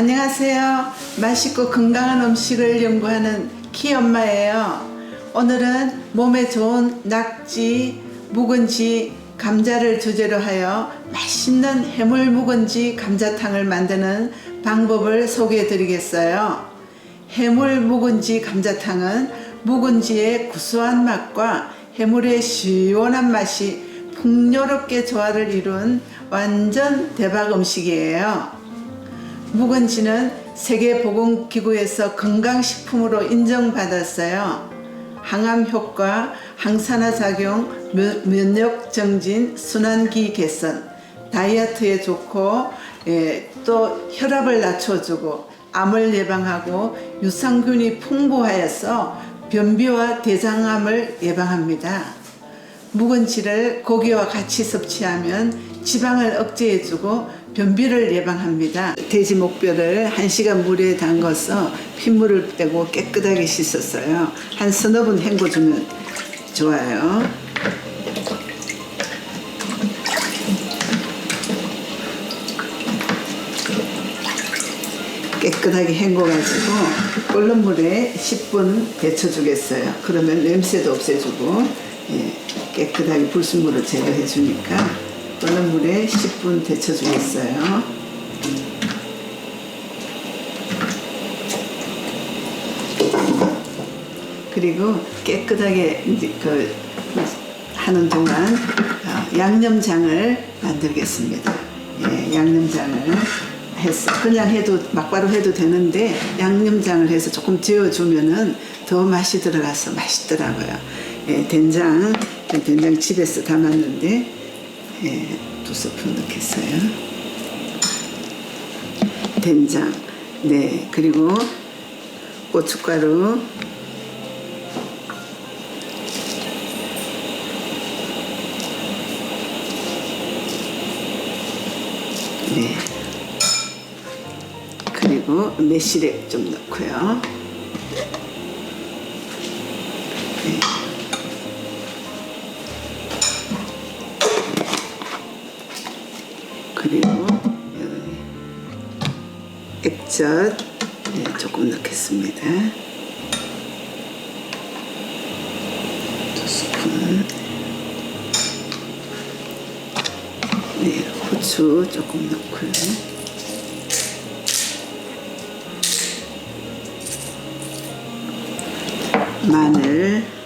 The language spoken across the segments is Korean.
안녕하세요. 맛있고 건강한 음식을 연구하는 키엄마예요. 오늘은 몸에 좋은 낙지, 묵은지, 감자를 주제로 하여 맛있는 해물 묵은지 감자탕을 만드는 방법을 소개해 드리겠어요. 해물 묵은지 감자탕은 묵은지의 구수한 맛과 해물의 시원한 맛이 풍요롭게 조화를 이룬 완전 대박 음식이에요. 묵은지는 세계보건기구에서 건강식품으로 인정받았어요. 항암 효과, 항산화 작용, 면- 면역 정진, 순환기 개선, 다이어트에 좋고 예, 또 혈압을 낮춰주고 암을 예방하고 유산균이 풍부하여서 변비와 대장암을 예방합니다. 묵은지를 고기와 같이 섭취하면 지방을 억제해주고 변비를 예방합니다. 돼지 목뼈를 1시간 물에 담가서 핏물을 빼고 깨끗하게 씻었어요. 한 서너 분 헹궈주면 좋아요. 깨끗하게 헹궈가지고 끓는 물에 10분 데쳐주겠어요. 그러면 냄새도 없애주고 예, 깨끗하게 불순물을 제거해주니까 끓는 물에 10분 데쳐주겠어요. 그리고 깨끗하게 그 하는 동안 어, 양념장을 만들겠습니다. 예, 양념장을 해서 그냥 해도 막바로 해도 되는데 양념장을 해서 조금 지어주면은 더 맛이 들어가서 맛있더라고요. 예, 된장 된장 집에서 담았는데 예, 두 스푼 넣겠어요. 된장 네 그리고 고춧가루 네. 그리고 매실액 좀 넣고요. 네. 액젓 네, 조금 넣겠습니다. 두 스푼. 네, 후추 조금 넣고요. 마늘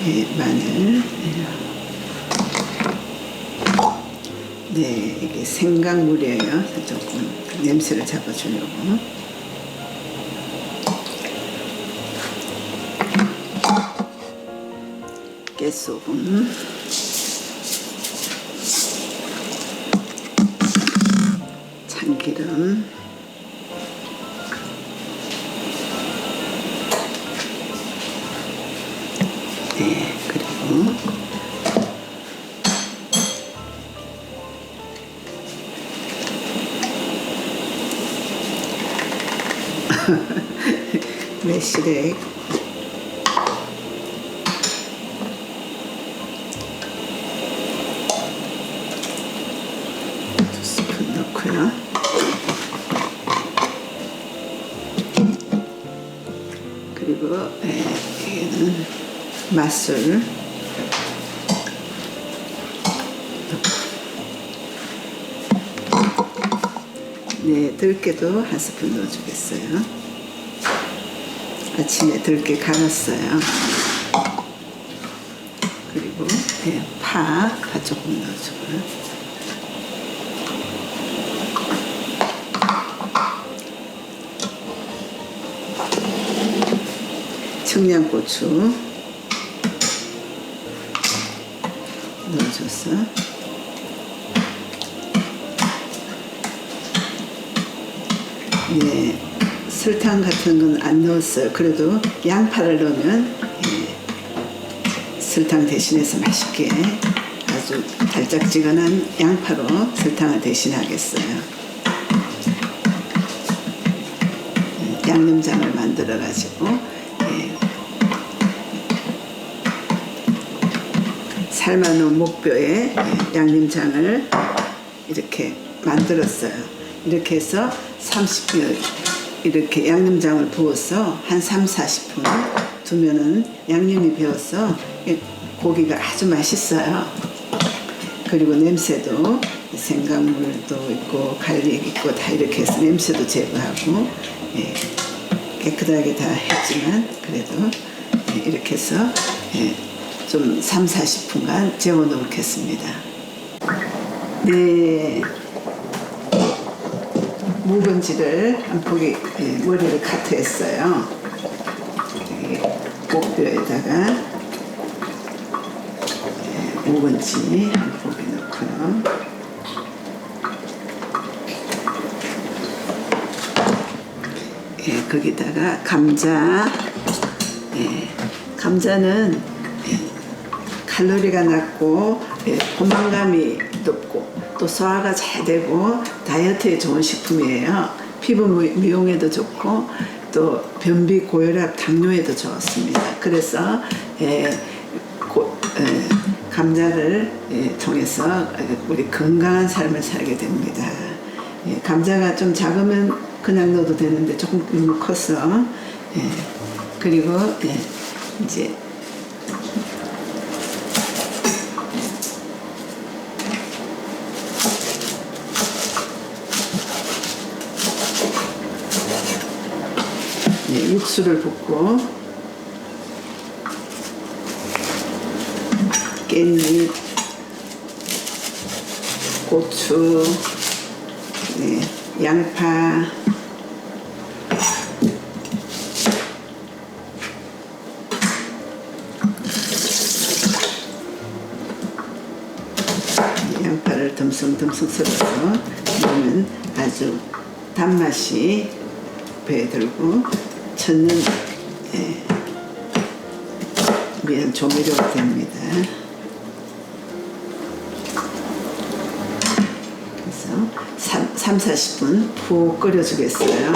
네, 마늘 네, 이게 생강물이에요. 조금 냄새를 잡아주려고. 깨소금 참기름 매실액 두 스푼 넣고요. 그리고 에, 이게는 맛술 네, 들깨도 한 스푼 넣어주겠어요. 아침에 들깨 갈았어요. 그리고 네, 파, 파 조금 넣어주고요. 청양고추 넣어줘서 설탕 같은 건 안 넣었어요. 그래도 양파를 넣으면 예, 설탕 대신해서 맛있게 아주 달짝지근한 양파로 설탕을 대신하겠어요. 음, 양념장을 만들어 가지고 예, 삶아놓은 목뼈에 양념장을 이렇게 만들었어요. 이렇게 해서 30분 이렇게 양념장을 부어서 한 3, 40분 두면은 양념이 배어서 고기가 아주 맛있어요. 그리고 냄새도 생강물도 있고 갈릭 있고 다 이렇게 해서 냄새도 제거하고 예, 깨끗하게 다 했지만 그래도 예, 이렇게 해서 예, 좀 3, 40분간 재워 놓겠습니다. 네. 묵은지를 한 포기 예, 머리를 카트했어요. 여기 목뼈에다가 예, 묵은지 한 포기 넣고요. 예, 거기다가 감자. 예, 감자는 예, 칼로리가 낮고 예, 포만감이 높고 또 소화가 잘 되고 다이어트에 좋은 식품이에요. 피부 미- 미용에도 좋고 또 변비 고혈압 당뇨에도 좋습니다. 그래서 예, 고- 예, 감자를 예, 통해서 우리 건강한 삶을 살게 됩니다. 예, 감자가 좀 작으면 그냥 넣어도 되는데 조금 너무 커서 예, 그리고 예, 이제 예, 육수를 붓고 깻잎, 고추, 네, 양파, 양파를 듬성듬성 썰어서 넣으면 아주 단맛이 배에 들고 천연 예, 미안 조미료가 됩니다. 그래서 3, 3 40분 푹 끓여주겠어요.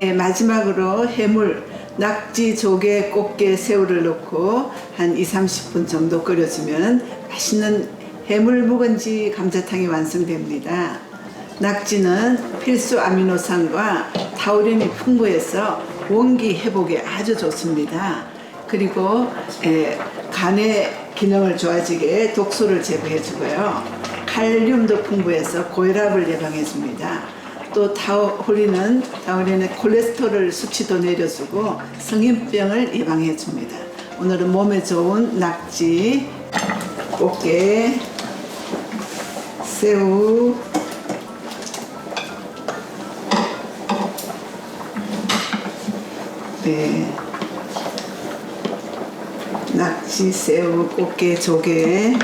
네, 마지막으로 해물, 낙지, 조개, 꽃게, 새우를 넣고 한 2, 30분 정도 끓여주면 맛있는 해물 묵은지 감자탕이 완성됩니다. 낙지는 필수 아미노산과 타우린이 풍부해서 원기 회복에 아주 좋습니다. 그리고 에, 간의 기능을 좋아지게 독소를 제거해 주고요. 칼륨도 풍부해서 고혈압을 예방해 줍니다. 또 타우린은 타우린의 콜레스테롤 수치도 내려주고 성인병을 예방해 줍니다. 오늘은 몸에 좋은 낙지, 꽃게, 새우, 네. 낙지, 새우, 꽃게, 조개.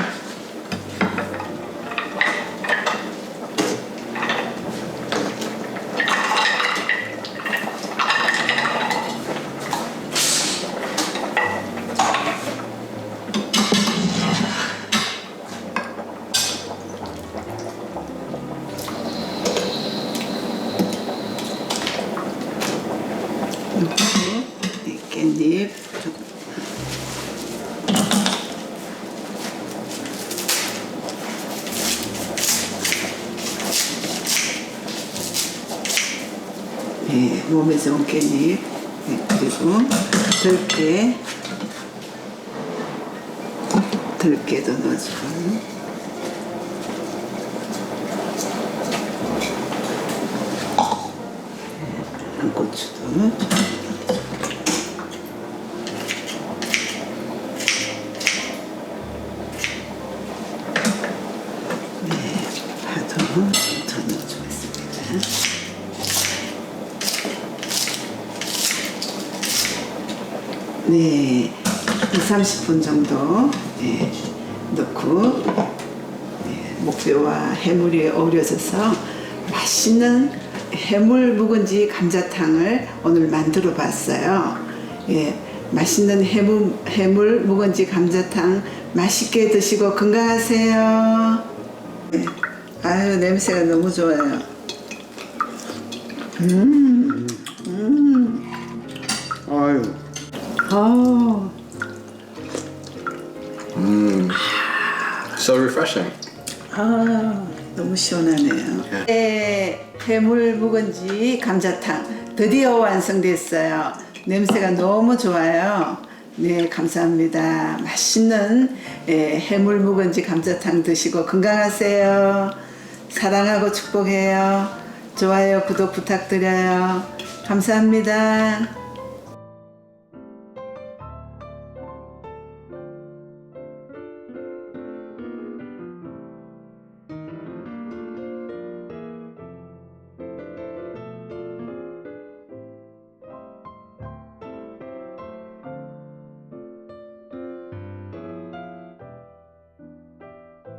넣고 네, 깻잎 조금 네, 몸에 좋은 깻잎 네, 그리고 들깨 들깨도 넣어주고. 네, 고추도 더 넣어주겠습니다. 네, 2, 30분 정도 네, 넣고 네, 목뼈와 해물이 어우러져서 맛있는 해물 묵은지 감자탕을 오늘 만들어 봤어요. 예, 맛있는 해물, 해물 묵은지 감자탕 맛있게 드시고 건강하세요. 네, 아유 냄새가 너무 좋아요. 아유, 아, 음, so refreshing. 아 너무 시원하네요. 네, 해물 묵은지 감자탕 드디어 완성됐어요. 냄새가 너무 좋아요. 네 감사합니다. 맛있는 예, 해물 묵은지 감자탕 드시고 건강하세요. 사랑하고 축복해요. 좋아요 구독 부탁드려요. 감사합니다.